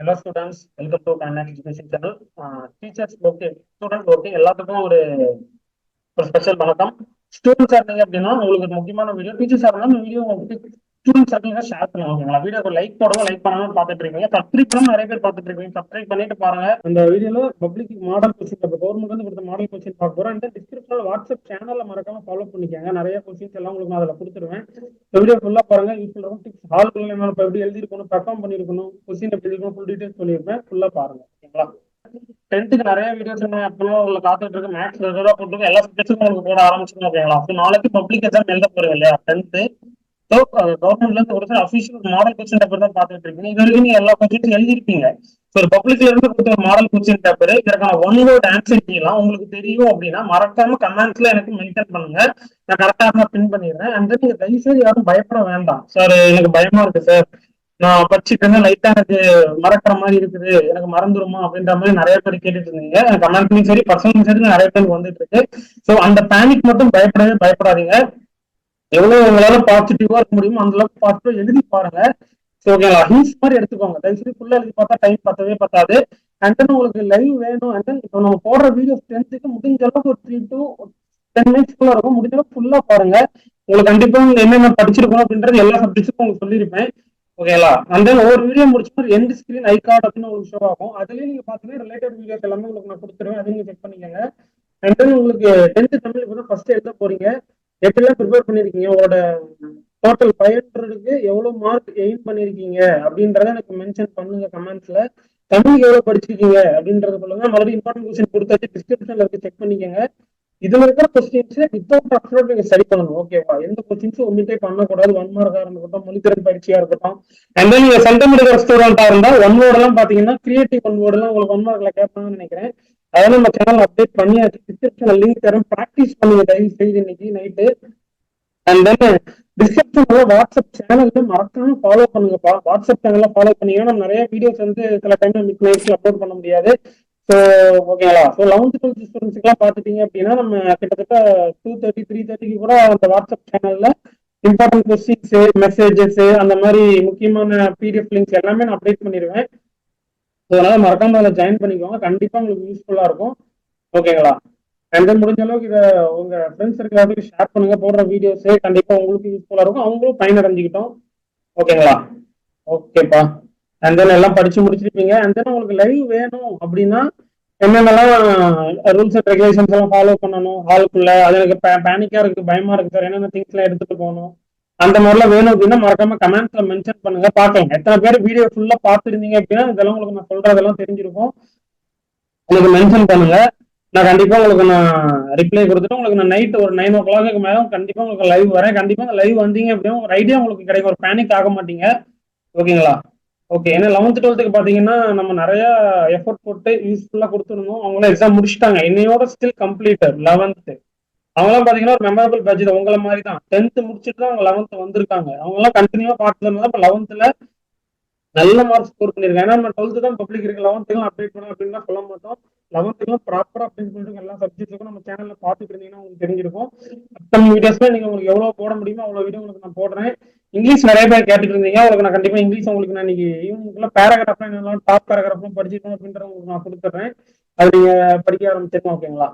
Hello students welcome to connect education channel teachers okay student okay எல்லாத்துக்கும் ஒரு ஒரு special வணக்கம் ஸ்டூடெண்ட்ஸாக இருந்தீங்க அப்படின்னா உங்களுக்கு ஒரு முக்கியமான வீடியோ டீச்சர்ஸாக இருந்தாலும் வீடியோ உங்களுக்கு ஸ்டூடெண்ட்ஸ் அப்படின்னா ஷேர் பண்ணுங்க ஓகேங்களா? வீடியோ லைக் போடுங்க லைக் பண்ணாமல் பார்த்துட்டு இருக்கீங்க. சப்ஸ்கிரைப் பண்ண நிறைய பேர் பார்த்துட்டு இருக்கீங்க. சப்ஸ்கிரைப் பண்ணிட்டு பாருங்க. அந்த வீடியோல பப்ளிக் மாடல் கொஸ்டின் கவர்மெண்ட் வந்து கொடுத்த மாடல் கொஸ்டின் பார்க்க போறோம். அண்ட் டிஸ்கிரிப்ஷன்ல வாட்ஸ்அப் சேனல்ல மறக்காம ஃபாலோ பண்ணிக்கோங்க. நிறைய கொஸ்டின்ஸ் எல்லாம் உங்களுக்கு நான் அதில் கொடுத்துருவேன். வீடியோ ஃபுல்லா பாருங்க. யூஸ்ஃபுல் இருக்கும். டிப்ஸ் ஹால்குள்ள என்ன இப்போ எப்படி எழுதிருக்கணும் பெர்ஃபார்ம் பண்ணிருக்கணும் கொஸ்டின் எப்படி இருக்கணும் ஃபுல் டீடைல்ஸ் சொல்லியிருப்பேன். ஃபுல்லா பாருங்க. ஓகேங்களா? டென்த்துக்கு நிறைய வீடியோஸ் அப்பெல்லாம் உங்களுக்கு காத்துட்டு இருக்கு மேக்ஸ் ரெகுலரா போட்டுருக்கு எல்லா சப்ஜெக்ட்ஸும் உங்களுக்கு போட ஆரம்பிச்சிருக்கோம் ஓகேங்களா? நாளைக்கு பப்ளிக் எக்ஸாம் எழுத போறீங்க இல்லையா? டென்த்து கவர்மெண்ட்ல இருந்து ஒரு சில அஃபிஷியல் மாடல் கொஸ்டின் பேப்பர் தான் பார்த்துட்டு இருக்கீங்க இது வரைக்கும் நீங்க எல்லா கொஸ்டின்ஸ் எழுதிருப்பீங்க ஸோ ஒரு பப்ளிக்ல இருந்து கொடுத்த ஒரு மாடல் கொஸ்டின் பேப்பர் இதற்கான ஒன் வேர்ட் ஆன்சர் கீலாம் உங்களுக்கு தெரியும் அப்படின்னா மறக்காம கமெண்ட்ஸ்ல எனக்கு மென்ஷன் பண்ணுங்க. நான் கரெக்டாக பின் பண்ணிடுறேன். அண்ட் நீங்க தயவுசெய்து யாரும் பயப்பட வேண்டாம். சார் எனக்கு பயமா இருக்கு சார் நான் படிச்சுட்டு லைட்டா எனக்கு மறக்கிற மாதிரி இருக்குது. எனக்கு மறந்துருமா அப்படின்ற மாதிரி நிறைய பேர் கேட்டுட்டு இருந்தீங்க. கமெண்ட்லயும் சரி பர்சனலும் சரி நிறைய பேருக்கு வந்துட்டு இருக்கு. ஸோ அந்த பேனிக் மட்டும் பயப்படவே பயப்படாதீங்க. எவ்வளவு உங்களால பாசிட்டிவா இருக்க முடியுமோ அந்த அளவுக்கு பாசிட்டிவா எழுதி பாருங்க. ஸோ ஓகேங்களா ஹீல்ஸ் மாதிரி எடுத்துக்கோங்க. தயவுசெய்து ஃபுல்லா எழுதி பார்த்தா டைம் பத்தவே பத்தாது. அண்ட் தென் உங்களுக்கு லைவ் வேணும். அண்ட் தென் இப்போ நம்ம போடுற வீடியோஸ் டென்த்துக்கு முடிஞ்ச அளவுக்கு ஒரு த்ரீ டு டென் மினிட்ஸ் ஃபுல்லா இருக்கும். முடிஞ்ச அளவுக்கு ஃபுல்லா பாருங்க. உங்களுக்கு கண்டிப்பா என்னென்ன படிச்சிருக்கணும் அப்படின்றது எல்லா சப்ஜெக்ட்ஸுக்கும் உங்களுக்கு சொல்லியிருப்பேன். ஓகேங்களா அண்ட் தென் ஒவ்வொரு வீடியோ முடிச்சு எண்ட் ஸ்கிரீன் ஐ கார்டு அப்படின்னு உங்களுக்கு ஷோ ஆகும். அதுலயே நீங்க பாத்தீங்கன்னா ரிலேட்டட் வீடியோஸ் எல்லாமே உங்களுக்கு நான் கொடுத்துருவேன். அதையும் செக் பண்ணிக்கோங்க. அண்ட் தென் உங்களுக்கு டென்த் தமிழ் ஃபர்ஸ்ட் எழுத போறீங்க. எப்படிலாம் ப்ரிப்பேர் பண்ணிருக்கீங்க? உங்களோட டோட்டல் ஃபைவ் ஹண்ட்ரடுக்கு எவ்வளவு மார்க் எயிம் பண்ணிருக்கீங்க? அப்படின்றத எனக்கு மென்ஷன் பண்ணுங்க கமெண்ட்ஸ்ல தமிழ் எவ்வளவு படிச்சிருக்கீங்க? அப்படின்றத சொல்லுங்க. மறுபடியும் இம்பார்ட்டன்ட் கொஸ்டின் கொடுத்தாச்சு டிஸ்கிரிப்ஷன்ல இருக்கு செக் பண்ணிக்கோங்க. இதுல இருக்கிற கொஸ்டின்ஸ் வித்தவுட் அப்லோட் நீங்க சரி பண்ணணும். ஓகேவா எந்த கொஸ்டின்ஸும் ஒமிட்டே பண்ணக்கூடாது. ஒன் மார்க்கா இருக்கட்டும் மொழித்திறன் பயிற்சியா இருக்கட்டும். அண்ட் தென் நீங்க சென்டம் எடுக்கிற ஸ்டூடெண்டா இருந்தா ஒன் வேர்ட் எல்லாம் பாத்தீங்கன்னா கிரியேட்டிவ் ஒன் வேர்ட் எல்லாம் உங்களுக்கு ஒன் மார்க்ல கேட்பாங்கன்னு நினைக்கிறேன். அதெல்லாம் நம்ம சேனல் அப்டேட் பண்ணியாச்சு டிஸ்கிரிப்ஷன்ல லிங்க் தரேன். ப்ராக்டிஸ் பண்ணுங்க தயவு செய்து இன்னைக்கு நைட்டு அண்ட் தென் டிஸ்கிரிப்ஷன்ல வாட்ஸ்அப் சேனல்ல மறக்காம ஃபாலோ பண்ணுங்கப்பா. வாட்ஸ்அப் சேனல்ல ஃபாலோ பண்ணீங்கன்னா நம்ம நிறைய வீடியோஸ் வந்து சில டைம்ல மிட் நைட்ஸ்ல அப்லோட் பண்ண முடியாது. ஸோ ஓகேங்களா ஸோ லெவன்த் டுவெல்த் ஸ்டூடெண்ட்ஸ்க்குலாம் பார்த்துட்டீங்க அப்படின்னா நம்ம கிட்டத்தட்ட டூ தேர்ட்டி த்ரீ தேர்ட்டிக்கு கூட அந்த வாட்ஸ்அப் சேனல்ல இம்பார்ட்டன்ட் கொஸ்டின்ஸ் மெசேஜஸ் அந்த மாதிரி முக்கியமான பிடிஎஃப் லிங்க்ஸ் எல்லாமே நான் அப்டேட் பண்ணிடுவேன். அதனால மறக்காம அதில் ஜாயின் பண்ணிக்கோங்க. கண்டிப்பாக உங்களுக்கு யூஸ்ஃபுல்லாக இருக்கும். ஓகேங்களா அண்ட் தென் முடிஞ்ச அளவுக்கு இதை உங்க ஃப்ரெண்ட்ஸ் இருக்கிறவங்களுக்கு ஷேர் பண்ணுங்க. போடுற வீடியோஸே கண்டிப்பா உங்களுக்கு யூஸ்ஃபுல்லாக இருக்கும். அவங்களும் பயனடைஞ்சுக்கிட்டோம். ஓகேங்களா ஓகேப்பா அண்ட் தென் எல்லாம் படிச்சு முடிச்சிருப்பீங்க. அண்ட் தென் உங்களுக்கு லைவ் வேணும் அப்படின்னா என்னென்னலாம் ரூல்ஸ் அண்ட் ரெகுலேஷன்ஸ் எல்லாம் ஃபாலோ பண்ணணும்? ஹாலுக்குள்ள அது எனக்கு பேனிக்கா இருக்கு பயமா இருக்கு சார் என்னென்ன திங்ஸ் எல்லாம் எடுத்துட்டு போகணும்? அந்த மாதிரிலாம் வேணும் அப்படின்னா மறக்காம கமெண்ட்ஸ்ல மென்ஷன் பண்ணுங்க. பார்க்கலாம். எத்தனை பேர் வீடியோ ஃபுல்லா பார்த்துருந்தீங்க அப்படின்னா இதெல்லாம் உங்களுக்கு நான் சொல்றதெல்லாம் தெரிஞ்சிருக்கும். உங்களுக்கு மென்ஷன் பண்ணுங்க. நான் கண்டிப்பா உங்களுக்கு நான் ரிப்ளை கொடுத்துட்டு உங்களுக்கு நான் நைட் ஒரு நைன் ஓ கிளாக்கு மேலே கண்டிப்பா உங்களுக்கு லைவ் வரேன். கண்டிப்பா அந்த லைவ் வந்தீங்க அப்படின்னா ஒரு ஐடியா உங்களுக்கு கிடைக்கும். ஒரு பேனிக் ஆக மாட்டீங்க. ஓகேங்களா ஓகே ஏன்னா லெவன்த் டுவெல்த்துக்கு பாத்தீங்கன்னா நம்ம நிறைய எஃபோர்ட் போட்டு யூஸ்ஃபுல்லா கொடுத்துருந்தோம் அவங்களும் எக்ஸாம் முடிச்சுட்டாங்க. என்னையோட ஸ்டில் கம்ப்ளீட்டட் லெவன்த்து அவங்களாம் பாத்தீங்கன்னா ஒரு மெமரபிள் பேட்ச் தான். உங்களை மாதிரி தான் டென்த் முடிச்சுட்டு தான் அவங்க லெவன்த் வந்திருக்காங்க. அவங்க எல்லாம் கண்டினியூவா பார்த்ததுனால இப்போ லெவன்த்ல நல்ல மார்க் ஸ்கோர் பண்ணிருக்காங்க ஏன்னா நம்ம டுவெல்த் தான் பப்ளிக் இருக்கு லெவன்த்துக்கு அப்டேட் பண்ணலாம் அப்படின்னு சொல்ல மாட்டோம். லெவன்த்துக்கும் ப்ராப்பரா அப்டேட் பண்ணிருக்கோம் எல்லா சப்ஜெக்ட்டுக்கும் நம்ம சேனல்ல பார்த்துட்டு இருந்தீங்கன்னா உங்களுக்கு தெரிஞ்சிருக்கும். அப்கமிங் வீடியோஸ்ல நீங்க உங்களுக்கு எவ்வளவு போட முடியுமோ அவ்வளவு வீடியோ உங்களுக்கு நான் போடுறேன். இங்கிலீஷ் நிறைய பேர் கேட்டுட்டு இருந்தீங்க. உங்களுக்கு நான் கண்டிப்பா இங்கிலீஷ் உங்களுக்கு நான் இன்னைக்கு ஈவினிங்ல பேராகிராஃப்லாம் என்னெல்லாம் டாப் பேராகிராஃப்லாம் படிச்சிருக்கணும் அப்படின்றத உங்களுக்கு நான் கொடுத்துட்றேன். அது நீங்க படிக்க ஆரம்பிச்சிருக்கோம் ஓகேங்களா